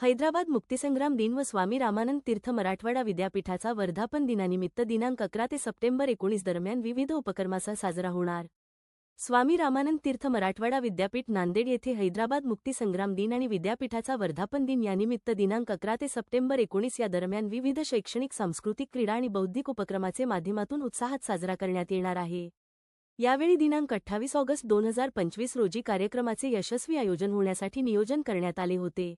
हैदराबाद मुक्तिसंग्राम दिन व स्वामी रामानंद तीर्थ मराठवाडा विद्यापीठाचा वर्धापन दिनानिमित्त दिनांक अकरा ते सप्टेंबर एकोणीस दरम्यान विविध उपक्रमाचा साजरा होणार. स्वामी रामानंद तीर्थ मराठवाडा विद्यापीठ नांदेड येथे हैदराबाद मुक्तीसंग्राम दिन आणि विद्यापीठाचा वर्धापन दिन यानिमित्त दिनांक अकरा ते सप्टेंबर एकोणीस या दरम्यान विविध शैक्षणिक सांस्कृतिक क्रीडा आणि बौद्धिक उपक्रमाचे माध्यमातून उत्साहात साजरा करण्यात येणार आहे. यावेळी दिनांक अठ्ठावीस ऑगस्ट दोन हजार पंचवीस रोजी कार्यक्रमाचे यशस्वी आयोजन होण्यासाठी नियोजन करण्यात आले होते.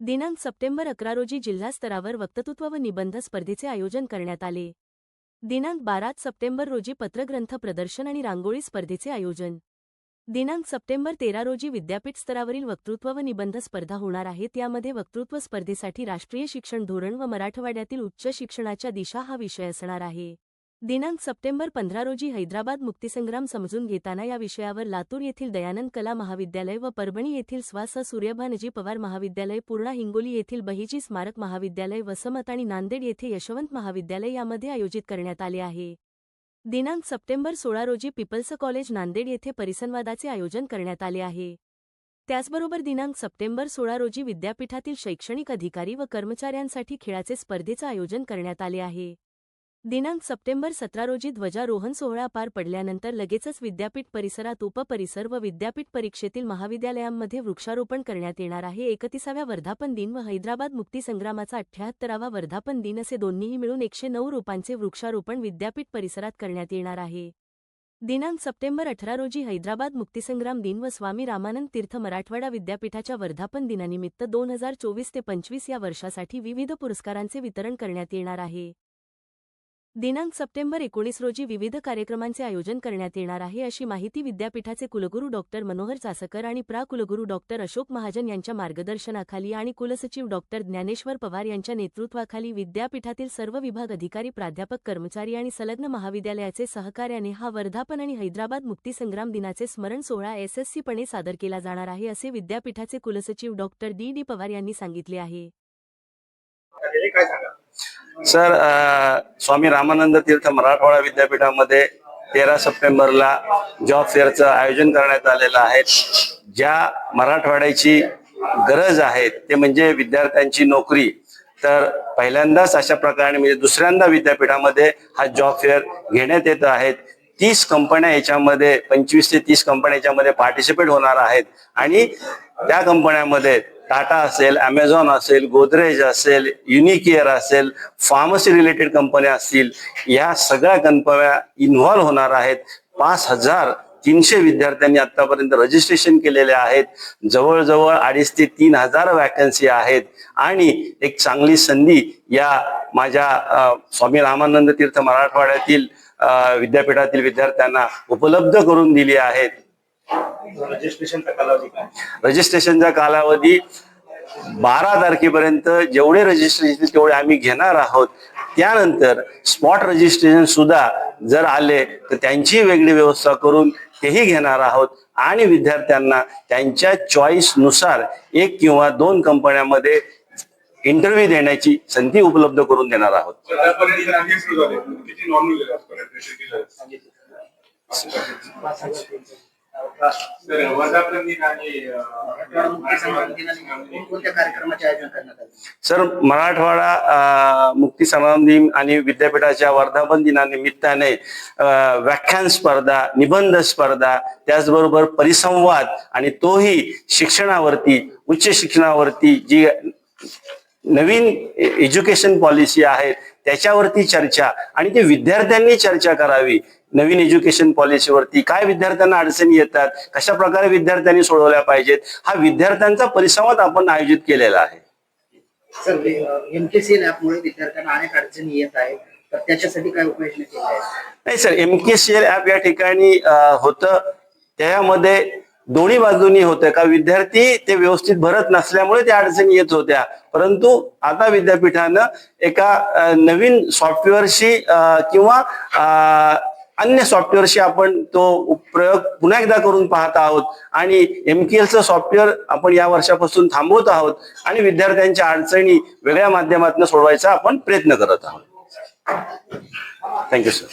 दिनांक सप्टेंबर अकरा रोजी जिल्हा स्तरावर वक्तृत्व व निबंध स्पर्धेचे आयोजन करण्यात आले. दिनांक बारा सप्टेंबर रोजी पत्रग्रंथ प्रदर्शन आणि रांगोळी स्पर्धेचे आयोजन. दिनांक सप्टेंबर तेरा रोजी विद्यापीठ स्तरावरील वक्तृत्व व निबंध स्पर्धा होणार आहेत. यामध्ये वक्तृत्व स्पर्धेसाठी राष्ट्रीय शिक्षण धोरण व मराठवाड्यातील उच्च शिक्षणाच्या दिशा हा विषय असणार आहे. दिनांक सप्टेंबर पंधरा रोजी हैदराबाद मुक्तीसंग्राम समजून घेताना या विषयावर लातूर येथील दयानंद कला महाविद्यालय व परभणी येथील स्वास सूर्यभानजी पवार महाविद्यालय पूर्णा हिंगोली येथील बहिजी स्मारक महाविद्यालय वसमत आणि नांदेड येथे यशवंत महाविद्यालय यामध्ये आयोजित करण्यात आले आहे. दिनांक सप्टेंबर सोळा रोजी पिपल्स कॉलेज नांदेड येथे परिसंवादाचे आयोजन करण्यात आले आहे. त्याचबरोबर दिनांक सप्टेंबर सोळा रोजी विद्यापीठातील शैक्षणिक अधिकारी व कर्मचाऱ्यांसाठी खेळाचे स्पर्धेचं आयोजन करण्यात आले आहे. दिनांक सप्टेंबर सतरा रोजी ध्वजारोहण सोहळा पार पडल्यानंतर लगेचच विद्यापीठ परिसरात उपपरिसर व विद्यापीठ परीक्षेतील महाविद्यालयांमध्ये वृक्षारोपण करण्यात येणार आहे. एकतीसाव्या वर्धापन दिन व हैदराबाद मुक्तीसंग्रामाचा अठ्ठ्याहत्तरावा वर्धापन दिन असे दोन्हीही मिळून एकशे नऊ रोपांचे वृक्षारोपण विद्यापीठ परिसरात करण्यात येणार आहे. दिनांक सप्टेंबर अठरा रोजी हैदराबाद मुक्तीसंग्राम दिन व स्वामी रामानंद तीर्थ मराठवाडा विद्यापीठाच्या वर्धापन दिनानिमित्त दोन हजार चोवीस ते पंचवीस या वर्षासाठी विविध पुरस्कारांचे वितरण करण्यात येणार आहे. दिनांक सप्टेंबर एकोणीस रोजी विविध कार्यक्रमांचे आयोजन करण्यात येणार आहे अशी माहिती विद्यापीठाचे कुलगुरू डॉक्टर मनोहर चासकर आणि प्रा कुलगुरू डॉक्टर अशोक महाजन यांच्या मार्गदर्शनाखाली आणि कुलसचिव डॉक्टर ज्ञानेश्वर पवार यांच्या नेतृत्वाखाली विद्यापीठातील सर्व विभाग अधिकारी प्राध्यापक कर्मचारी आणि संलग्न महाविद्यालयाचे सहकार्याने हा वर्धापन आणि हैदराबाद मुक्तीसंग्राम दिनाचे स्मरण सोहळा एसएससीपणे सादर केला जाणार आहे असे विद्यापीठाचे कुलसचिव डॉक्टर डी. डी. पवार यांनी सांगितले आहे. काय सर स्वामी रामानंद तीर्थ मराठवाडा विद्यापीठामध्ये तेरा सप्टेंबरला जॉब फेअरचं आयोजन करण्यात आलेलं आहे. ज्या मराठवाड्याची गरज आहे ते म्हणजे विद्यार्थ्यांची नोकरी. तर पहिल्यांदाच अशा प्रकारे म्हणजे दुसऱ्यांदा विद्यापीठामध्ये हा जॉब फेअर घेण्यात येत आहेत. तीस कंपन्या याच्यामध्ये पंचवीस ते तीस कंपन्या याच्यामध्ये पार्टिसिपेट होणार आहेत. आणि त्या कंपन्यामध्ये टाटा असेल अमेझॉन असेल गोदरेज असेल युनिकेअर असेल फार्मसी रिलेटेड कंपन्या असतील या सगळ्या कंपन्या इन्व्हॉल्व्ह होणार आहेत. पाच हजार तीनशे विद्यार्थ्यांनी आतापर्यंत रजिस्ट्रेशन केलेले आहेत. जवळजवळ अडीच ते तीन हजार वॅकन्सी आहेत. आणि एक चांगली संधी या माझ्या स्वामी रामानंद तीर्थ मराठवाड्यातील विद्यापीठातील विद्यार्थ्यांना उपलब्ध करून दिली आहेत. रजिस्ट्रेशनचा कालावधी काय? रजिस्ट्रेशनचा कालावधी बारा तारखेपर्यंत जेवढे रजिस्ट्रेशन तेवढे आम्ही घेणार आहोत. त्यानंतर स्पॉट रजिस्ट्रेशन सुद्धा जर आले तर त्यांची वेगळी व्यवस्था करून तेही घेणार आहोत. आणि विद्यार्थ्यांना त्यांच्या चॉईसनुसार एक किंवा दोन कंपन्यांमध्ये इंटरव्ह्यू देण्याची संधी उपलब्ध करून देणार आहोत? सुरू कार्यक्रमाचे आयोजन करण्यात आले? मराठवाडा मुक्ती संग्राम दिन आणि विद्यापीठाच्या वर्धापन दिनानिमित्ताने व्याख्यान स्पर्धा निबंध स्पर्धा त्याचबरोबर परिसंवाद आणि तोही शिक्षणावरती उच्च शिक्षणावरती जी नवीन एज्युकेशन पॉलिसी आहे त्याच्यावरती चर्चा आणि ते विद्यार्थ्यांनी चर्चा करावी. नवीन एज्युकेशन पॉलिसीवरती काय विद्यार्थ्यांना अडचणी येतात कशा प्रकारे विद्यार्थ्यांनी सोडवल्या पाहिजेत हा विद्यार्थ्यांचा परिसंवाद आपण आयोजित केलेला आहे. सर एमकेसीएल ऍपमुळे विद्यार्थ्यांना अनेक अडचणी येत आहेत तर त्याच्यासाठी काय उपाययोजना आहेत? नाही sir M K C L app या ठिकाणी होतं. त्यामध्ये दोन्ही बाजूनी होतं का विद्यार्थी ते व्यवस्थित भरत नसल्यामुळे त्या अडचणी येत होत्या. परंतु आता विद्यापीठानं एका नवीन सॉफ्टवेअरशी किंवा अन्य सॉफ्टवेअरशी आपण तो प्रयोग पुन्हा एकदा करून पाहत आहोत. आणि एम की एलचं सॉफ्टवेअर आपण या वर्षापासून थांबवत आहोत आणि विद्यार्थ्यांच्या अडचणी वेगळ्या माध्यमातून सोडवायचा आपण प्रयत्न करत आहोत. Thank you sir